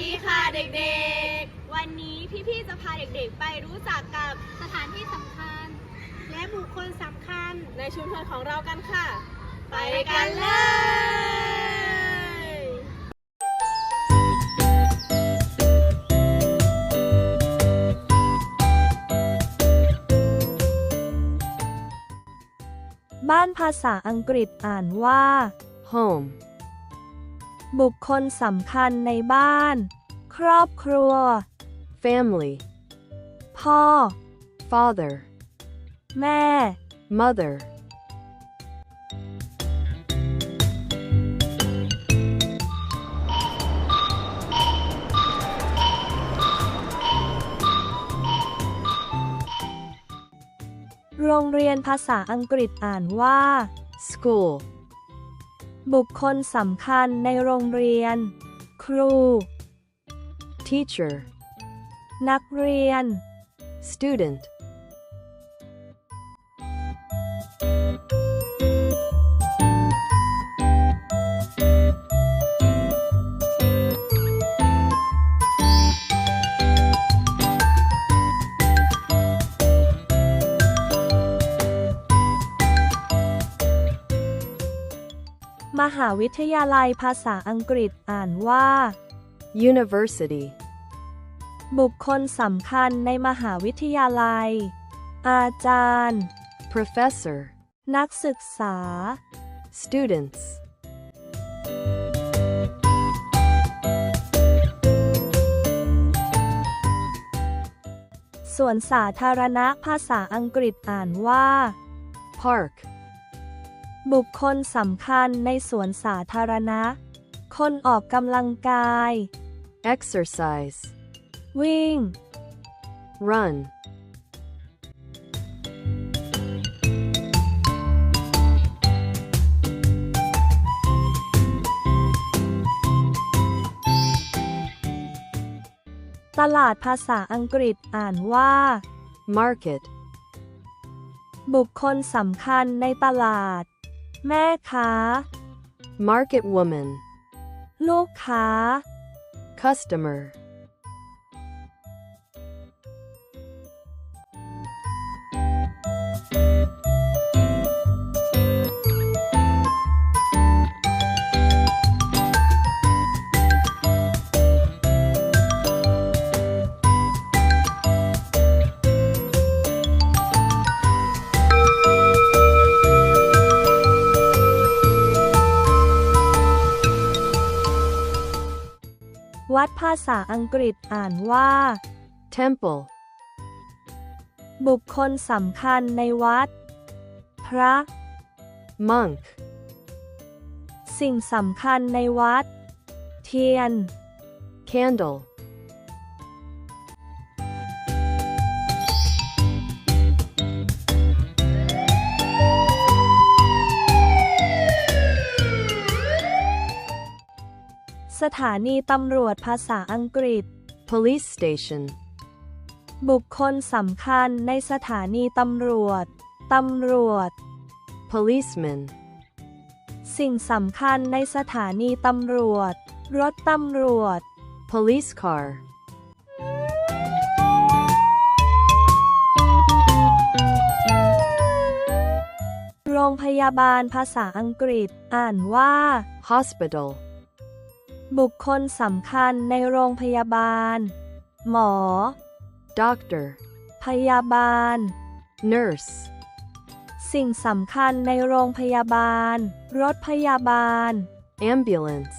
ดีค่ะเด็กๆ วันนี้พี่ๆจะพาเด็กๆ ไปรู้จักกับสถานที่สำคัญ และบุคคลสำคัญในชุมชนของเรากันค่ะ ไปกันเลยบ้านภาษาอังกฤษอ่านว่า home บุคคลสำคัญในบ้าน ครอบครัว family, พ่อ father, แม่ mother, โรงเรียนภาษาอังกฤษอ่านว่า school, บุคคลสำคัญในโรงเรียน ครู teacher, นักเรียน student, หาวิทยาลัยภาษาอังกฤษอ่านว่า university, บุคคลสำคัญในมหาวิทยาลัย อาจารย์ professor, นักศึกษา students, สวนสาธารณะภาษาอังกฤษอ่านว่า park, บุคคลสำคัญในสวนสาธารณะ คนออกกำลังกาย exercise, วิ่ง run, ตลาดภาษาอังกฤษอ่านว่า market, บุคคลสำคัญในตลาด แม่ค้า market woman, ลูกค้า customer, วัดภาษาอังกฤษอ่านว่า temple, บุคคลสำคัญในวัด พระ monk, สิ่งสำคัญในวัด เทียน candle, ถานีตำรวจภาษาอังกฤษ police station, บุคคลสำคัญในสถานีตำรวจ ตำรวจ policeman, สิ่งสำคัญในสถานีตำรวจ รถตำรวจ police car, โรงพยาบาลภาษาอังกฤษ อ่านว่า hospital, บุคคลสำคัญในโรงพยาบาล หมอ doctor, พยาบาล nurse, สิ่งสำคัญในโรงพยาบาล รถพยาบาล ambulance,